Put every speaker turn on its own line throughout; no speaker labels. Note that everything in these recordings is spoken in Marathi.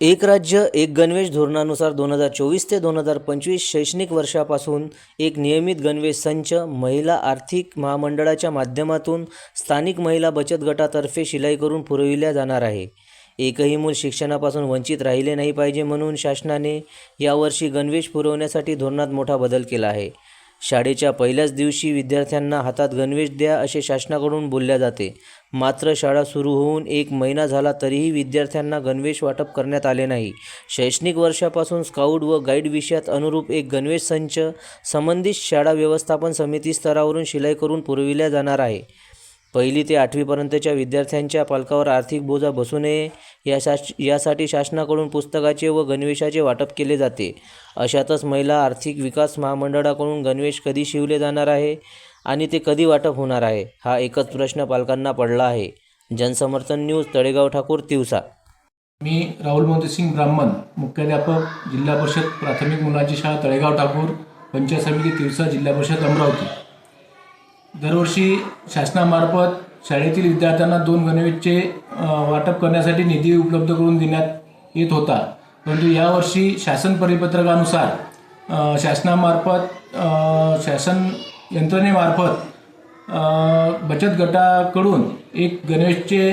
एक राज्य एक गणवेश धोरणानुसार दोन हजार चोवीस ते दोन हजार पंचवीस शैक्षणिक वर्षापासून एक नियमित गणवेश संच महिला आर्थिक महामंडळाच्या माध्यमातून स्थानिक महिला बचत गटातर्फे शिलाई करून पुरविल्या जाणार आहे. एकही मूल शिक्षणापासून वंचित राहिले नाही पाहिजे म्हणून शासनाने यावर्षी गणवेश पुरवण्यासाठी धोरणात मोठा बदल केला आहे. शाळेच्या पहिल्याच दिवशी विद्यार्थ्यांना हातात गणवेश द्या असे शासनाकडून बोलल्या जाते. मात्र शाळा सुरू होऊन एक महिना झाला तरीही विद्यार्थ्यांना गणवेश वाटप करण्यात आले नाही. शैक्षणिक वर्षापासून स्काउट व गाईड विषयात अनुरूप एक गणवेश संच संबंधित शाळा व्यवस्थापन समिती स्तरावरून शिलाई करून पुरविल्या जाणार आहे. पहिली ते आठवीपर्यंतच्या विद्यार्थ्यांच्या पालकावर आर्थिक बोजा बसू नये या शास यासाठी शासनाकडून पुस्तकाचे व गणवेशाचे वाटप केले जाते. अशातच महिला आर्थिक विकास महामंडळाकडून गणवेश कधी शिवले जाणार आहे आणि ते कधी वाटप होणार आहे हा एकच प्रश्न पालकांना पडला आहे. जनसमर्थन न्यूज तळेगाव ठाकूर तिवसा.
मी राहुल मोतीसिंग ब्राह्मण मुख्याध्यापक जिल्हा परिषद प्राथमिक मुलांची शाळा तळेगाव ठाकूर पंचायत समिती तिवसा जिल्हा परिषद अमरावती. दरवर्षी शासनामार्फत शाळेतील विद्यार्थ्यांना दोन गणवेशचे वाटप करण्यासाठी निधी उपलब्ध करून देण्यात येत होता. परंतु यावर्षी शासन परिपत्रकानुसार शासनामार्फत शासन यंत्रणेमार्फत बचत गटाकडून एक गणवेशचे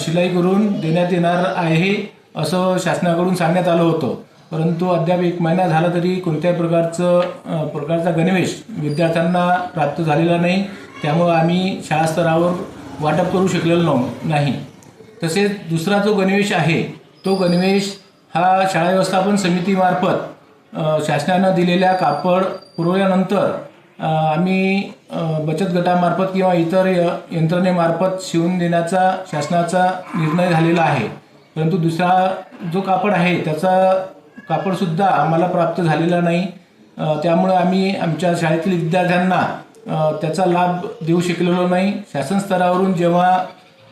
शिलाई करून देण्यात येणार आहे असं शासनाकडून सांगण्यात आलं होतं. परंतु अद्याप एक महिना झाला तरी कोणत्याही प्रकारचं प्रकारचा गणवेश विद्यार्थ्यांना प्राप्त झालेला नाही. त्यामुळं आम्ही शाळास्तरावर वाटप करू शकलेलो नव्ह- नाही. तसेच दुसरा जो गणवेश आहे तो गणवेश हा शाळा व्यवस्थापन समितीमार्फत शासनानं दिलेल्या कापड पुरवल्यानंतर आम्ही बचत गटामार्फत किंवा इतर य यंत्रणेमार्फत शिवून देण्याचा शासनाचा निर्णय झालेला आहे. परंतु दुसरा जो कापड आहे त्याचा कापडसुद्धा आम्हाला प्राप्त झालेला नाही. त्यामुळं त्यामुळे आम्ही आमच्या शाळेतील विद्यार्थ्यांना त्याचा लाभ देऊ शकलेलो नाही. शासन स्तरावरून जेव्हा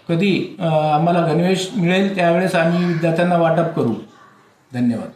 कधी आम्हाला गणवेश मिळेल त्यावेळेस आम्ही विद्यार्थ्यांना वाटप करू. धन्यवाद.